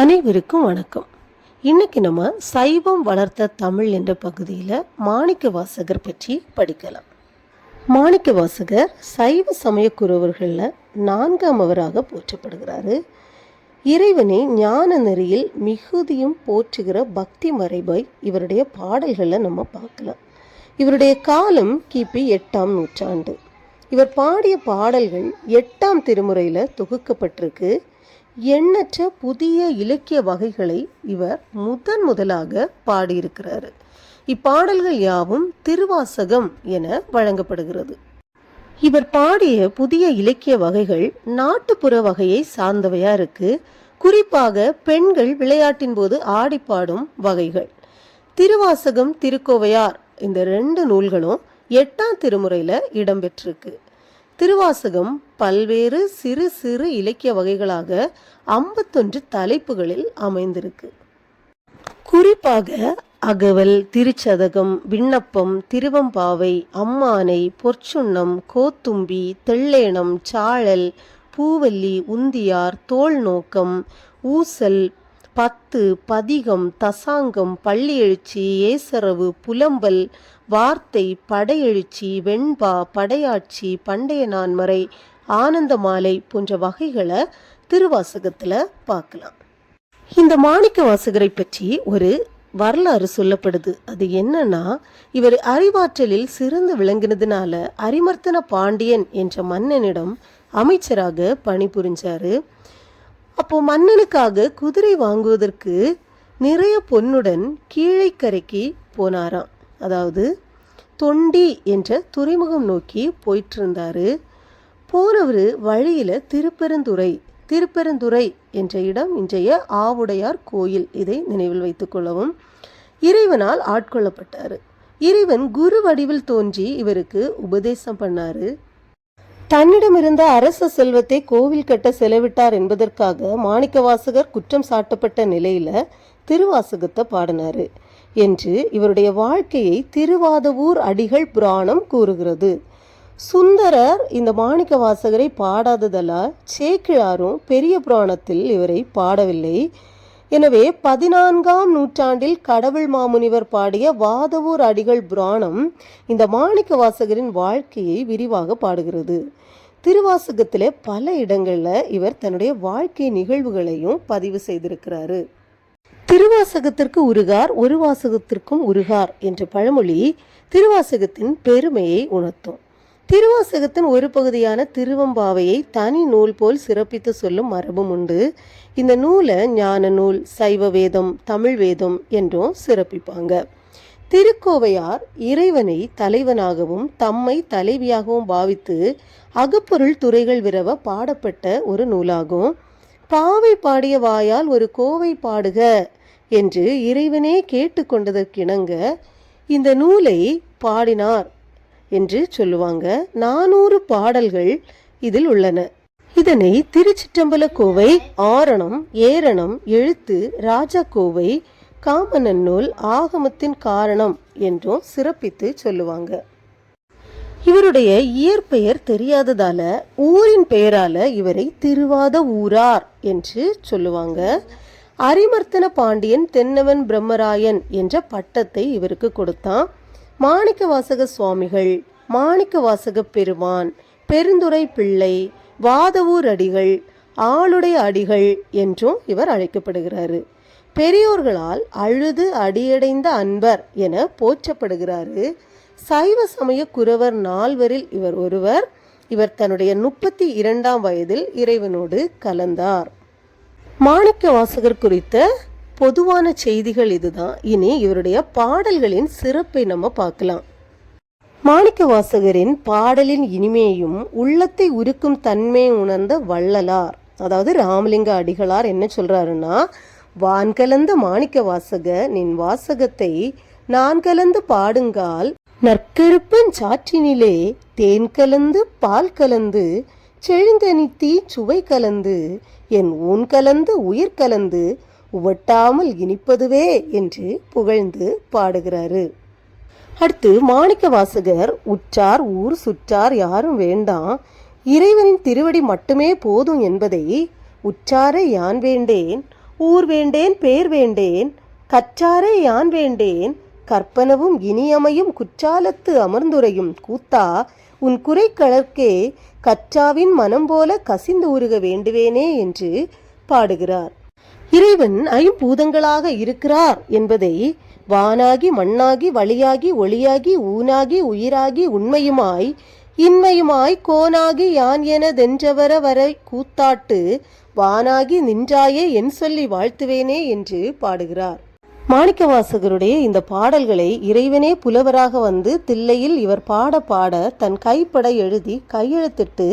அனைவருக்கும் வணக்கம். இன்னைக்கு நம்ம சைவம் வளர்த்த தமிழ் என்ற பகுதியில் மாணிக்க வாசகர் பற்றி படிக்கலாம். மாணிக்க வாசகர் சைவ சமய குறவர்களில் நான்காம் அவராக போற்றப்படுகிறாரு. இறைவனை ஞான நெறியில் மிகுதியும் போற்றுகிற பக்தி மறைபை இவருடைய பாடல்களில் நம்ம பார்க்கலாம். இவருடைய காலம் கிபி எட்டாம் நூற்றாண்டு. இவர் பாடிய பாடல்கள் எட்டாம் திருமுறையில் தொகுக்கப்பட்டிருக்கு. எண்ணற்ற புதிய இலக்கிய வகைகளை இவர் முதன் முதலாக பாடியிருக்கிறாரு. இப்பாடல்கள் யாவும் திருவாசகம் என வழங்கப்படுகிறது. இவர் பாடிய புதிய இலக்கிய வகைகள் நாட்டுப்புற வகையை சார்ந்தவையா இருக்கு. குறிப்பாக பெண்கள் விளையாட்டின் போது ஆடி பாடும் வகைகள். திருவாசகம் திருக்கோவையார் இந்த ரெண்டு நூல்களும் எட்டாம் திருமுறையில் இடம்பெற்றிருக்கு. திருவாசகம் பல்வேறு சிறு சிறு இலக்கிய வகைகளாக ஐம்பத்தொன்று தலைப்புகளில் அமைந்திருக்கு. குறிப்பாக அகவல் திருச்சதகம் விண்ணப்பம் திருவம்பாவை அம்மானை பொற்சுண்ணம் கோத்தும்பி தெள்ளேனம் சாழல் பூவல்லி உந்தியார் தோல் நோக்கம் ஊசல் பத்து பதிகம் தசாங்கம் பள்ளியெழுச்சி ஏசரவு புலம்பல் வார்த்தை படையெழுச்சி வெண்பா படையாட்சி பண்டைய நான்மறை ஆனந்த மாலை போன்ற வகைகளை திருவாசகத்தில் பார்க்கலாம். இந்த மாணிக்க வாசகரை பற்றி ஒரு வரலாறு சொல்லப்படுது. அது என்னன்னா இவர் அறிவாற்றலில் சிறந்து விளங்கினதுனால அரிமர்த்தன பாண்டியன் என்ற மன்னனிடம் அமைச்சராக பணிபுரிஞ்சாரு. அப்போ மன்னனுக்காக குதிரை வாங்குவதற்கு நிறைய பொன்னுடன் கீழைக்கரைக்கு போனாராம். அதாவது தொண்டி என்ற துறைமுகம் நோக்கி போயிட்டு இருந்தாரு போனவர் வழியில் திருப்பெருந்துறை திருப்பெருந்துறை என்ற இடம் இன்றைய ஆவுடையார் கோயில். இதை நினைவில் வைத்துக் கொள்ளவும். இறைவனால் ஆட்கொள்ளப்பட்டார். இறைவன் குரு வடிவில் தோன்றி இவருக்கு உபதேசம் பண்ணாரு. தன்னிடமிருந்த அரச செல்வத்தை கோவில் கட்ட செலவிட்டார் என்பதற்காக மாணிக்கவாசகர் குற்றம் சாட்டப்பட்ட நிலையில திருவாசகத்தை பாடினாரு. என்று இவருடைய வாழ்க்கையை திருவாதவூர் அடிகள் புராணம் கூறுகிறது. சுந்தரர் இந்த மாணிக்க வாசகரை பாடாததலால் சேக்கிழாரும் பெரிய புராணத்தில் இவரை பாடவில்லை. எனவே பதினான்காம் நூற்றாண்டில் கடவுள் மாமுனிவர் பாடிய வாதவூர் அடிகள் புராணம் இந்த மாணிக்க வாசகரின் வாழ்க்கையை விரிவாக பாடுகிறது. திருவாசகத்தில் பல இடங்களில் இவர் தன்னுடைய வாழ்க்கை நிகழ்வுகளையும் பதிவு செய்திருக்கிறாரு. திருவாசகத்திற்கு உருகார் ஒரு வாசகத்திற்கும் உருகார் என்ற பழமொழி திருவாசகத்தின் பெருமையை உணர்த்தும். திருவாசகத்தின் ஒரு பகுதியான திருவம்பாவையை தனி நூல் போல் சிறப்பித்து சொல்லும் மரபும் உண்டு. இந்த நூலை ஞான நூல் சைவ வேதம் தமிழ் வேதம் என்றும் சிறப்பிப்பாங்க. திருக்கோவையார் இறைவனை தலைவனாகவும் தம்மை தலைவியாகவும் பாவித்து அகப்பொருள் துறைகள் விரவ பாடப்பட்ட ஒரு நூலாகும். பாவை பாடிய வாயால் ஒரு கோவை பாடுக என்று இறைவனே கேட்டுக்கொண்டதற்கிணங்க இந்த நூலை பாடினார் என்று சொல்லுவாங்க. நானூறு பாடல்கள் இதில் உள்ளன. இதனை திருச்சிற்றம்பல கோவை ஆரணம் ஏரணம் எழுத்து ராஜா கோவை காமனன்னூல் ஆகமத்தின் காரணம் என்றும் சிறப்பித்து சொல்லுவாங்க. இவருடைய இயற்பெயர் தெரியாததால ஊரின் பெயரால இவரை திருவாத ஊரார் என்று சொல்லுவாங்க. அரிமர்த்தன பாண்டியன் தென்னவன் பிரம்மராயன் என்ற பட்டத்தை இவருக்கு கொடுத்தான். மாணிக்க வாசக சுவாமிகள் மாணிக்கவாசக பெருமான் பெருந்துரை பிள்ளை வாதவூர் அடிகள் ஆளுடைய அடிகள் என்றும் இவர் அழைக்கப்படுகிறாரு. பெரியோர்களால் அழுது அடியடைந்த அன்பர் என போற்றப்படுகிறாரு. சைவ சமய குரவர் நால்வரில் இவர் ஒருவர். இவர் தன்னுடைய முப்பத்தி இரண்டாம் வயதில் இறைவனோடு கலந்தார். மாணிக்க வாசகர் குறித்த பொதுவான செய்திகள் இதுதான். இனி இவருடைய பாடல்களின் சிறப்பை நம்ம பார்க்கலாம். மாணிக்க வாசகரின் பாடலின் இனிமையும் உள்ளத்தை உருக்கும் தன்மையை உணர்ந்த வள்ளலார் அதாவது ராமலிங்க அடிகளார் என்ன சொல்றாருன்னா வான் கலந்த மாணிக்க வாசக நின் வாசகத்தை நான் கலந்து பாடுங்கால் நற்கருப்பன் சாற்றினிலே தேன் கலந்து பால் கலந்து செழுந்தனித்தி சுவை கலந்து என் ஊன் கலந்து உயிர் கலந்து உவட்டாமல் இனிப்பதுவே என்று புகழ்ந்து பாடுகிறாரு. அடுத்து மாணிக்க வாசகர் உற்றார் ஊர் சுற்றார் யாரும் வேண்டாம். இறைவனின் திருவடி மட்டுமே போதும் என்பதை உற்றாரை யான் வேண்டேன் ஊர் வேண்டேன் பேர் வேண்டேன் கற்றாரே யான் வேண்டேன் கற்பனவும் இனியமையும் குற்றாலத்து அமர்ந்துரையும் கூத்தா உன் குறை கழற்கே கற்றாவின் மனம் போல கசிந்து உருக வேண்டுவேனே என்று பாடுகிறார். இறைவன் ஐம்பூதங்களாக இருக்கிறார் என்பதை வானாகி மண்ணாகி வழியாகி ஒளியாகி ஊனாகி உயிராகி உண்மையுமாய் இன்மையுமாய் கோனாகி யான் என தென்றவர வரை கூத்தாட்டு வானாகி நின்றாயே என் சொல்லி வாழ்த்துவேனே என்று பாடுகிறார். மாணிக்கவாசகருடைய இந்த பாடல்களை இறைவனே புலவராக வந்து தில்லையில் இவர் பாட பாட தன் கைப்பட எழுதி கையெழுத்திட்டு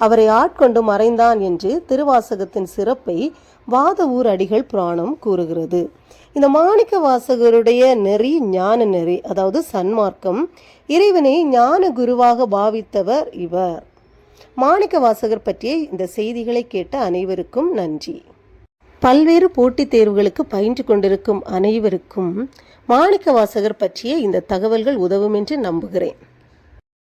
அவரை ஆட்கொண்டு மறைந்தான் என்று திருவாசகத்தின் சிறப்பை வாத ஊர் அடிகள் புராணம் கூறுகிறது. இந்த மாணிக்க வாசகருடைய நெறி ஞான நெறி அதாவது சன்மார்க்கம் இறைவனை ஞான குருவாக பாவித்தவர் இவர். மாணிக்க வாசகர் பற்றிய இந்த செய்திகளை கேட்ட அனைவருக்கும் நன்றி. பல்வேறு போட்டித் தேர்வுகளுக்கு பயின்று கொண்டிருக்கும் அனைவருக்கும் மாணிக்க வாசகர் பற்றிய இந்த தகவல்கள் உதவும் என்று நம்புகிறேன்.